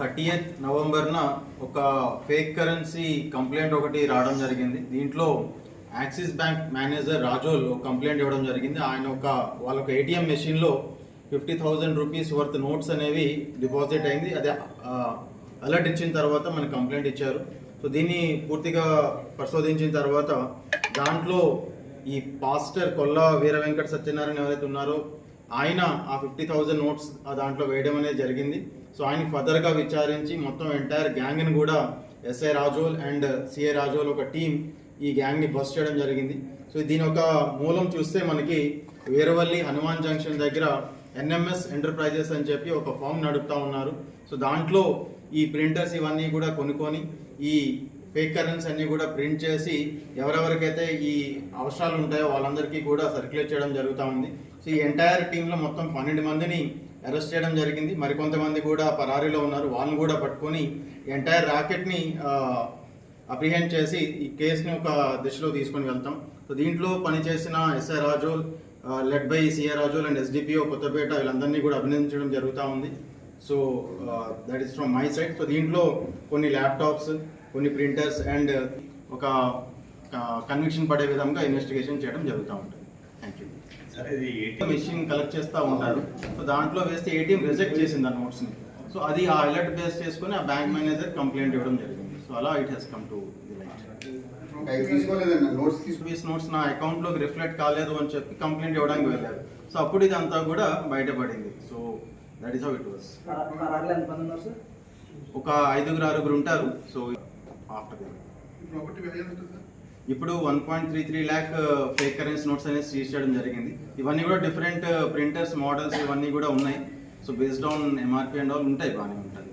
Thirty eighth నవంబర్న ఒక fake currency complaint ఒకటి రావడం జరిగింది. దీంట్లో యాక్సిస్ బ్యాంక్ మేనేజర్ రాజోల్ ఒక కంప్లైంట్ ఇవ్వడం జరిగింది. ఆయన ఒక వాళ్ళ ఒక ఏటీఎం మెషిన్లో fifty thousand rupees worth notes అనేవి డిపాజిట్ అయింది. అదే అలర్ట్ ఇచ్చిన తర్వాత మనకి కంప్లైంట్ ఇచ్చారు. సో దీన్ని పూర్తిగా పరిశోధించిన తర్వాత దాంట్లో ఈ పాస్టర్ కొల్లా వీర వెంకట సత్యనారాయణ ఎవరైతే ఉన్నారో ఆయన ఆ ఫిఫ్టీ థౌజండ్ నోట్స్ ఆ దాంట్లో వేయడం అనేది జరిగింది. సో ఆయన ఫర్దర్గా విచారించి మొత్తం ఎంటైర్ గ్యాంగ్ని కూడా SI Razole and CA Razole ఒక టీం ఈ గ్యాంగ్ని బస్ చేయడం జరిగింది. సో దీని ఒక మూలం చూస్తే మనకి వీరవల్లి హనుమాన్ జంక్షన్ దగ్గర ఎన్ఎంఎస్ ఎంటర్ప్రైజెస్ అని చెప్పి ఒక ఫామ్ నడుపుతా ఉన్నారు. సో దాంట్లో ఈ ప్రింటర్స్ ఇవన్నీ కూడా కొనుక్కొని ఈ ఫేక్ కరెన్సీ అన్నీ కూడా ప్రింట్ చేసి ఎవరెవరికైతే ఈ అవసరాలు ఉంటాయో వాళ్ళందరికీ కూడా సర్క్యులేట్ చేయడం జరుగుతూ ఉంది. సో ఈ ఎంటైర్ టీంలో మొత్తం పన్నెండు మందిని అరెస్ట్ చేయడం జరిగింది. మరికొంతమంది కూడా పరారీలో ఉన్నారు. వాళ్ళని కూడా పట్టుకొని ఎంటైర్ ర్యాకెట్ని అప్రిహెండ్ చేసి ఈ కేసుని ఒక దిశలో తీసుకొని వెళ్తాం. సో దీంట్లో పనిచేసిన SI Razole led by CA Razole and SDPO Kothapeta వీళ్ళందరినీ కూడా అభినందించడం జరుగుతూ ఉంది. So that is from my side so దీంట్లో కొన్ని ల్యాప్టాప్స్ కొన్ని ప్రింటర్స్ అండ్ ఒక కన్విక్షన్ పడే విధంగా ఇన్వెస్టిగేషన్ చేయడం జరుగుతూ ఉంటుంది. థ్యాంక్ యూ సరే ఇది ఏటీఎం మెషిన్ కలెక్ట్ చేస్తూ ఉంటారు. సో దాంట్లో వేస్తే ఏటీఎం రిజెక్ట్ చేసింది ఆ నోట్స్ని సో అది ఆ అలర్ట్ బేస్ చేసుకొని ఆ బ్యాంక్ మేనేజర్ కంప్లైంట్ ఇవ్వడం జరిగింది. సో అలా it has come to the light notes నా అకౌంట్లోకి రిఫ్లెక్ట్ కాలేదు అని చెప్పి కంప్లైంట్ ఇవ్వడానికి వెళ్ళారు. సో అప్పుడు ఇదంతా కూడా బయటపడింది. So that is how it was ఒక ఐదుగురు ఆరుగురు ఉంటారు. సో ఆఫ్టర్ ఇప్పుడు one point three three lakh fake currency notes అనేది సీజ్ చేయడం జరిగింది. ఇవన్నీ కూడా డిఫరెంట్ ప్రింటర్స్ మోడల్స్ ఇవన్నీ కూడా ఉన్నాయి. So based on MRP and all ఉంటాయి బాగానే ఉంటుంది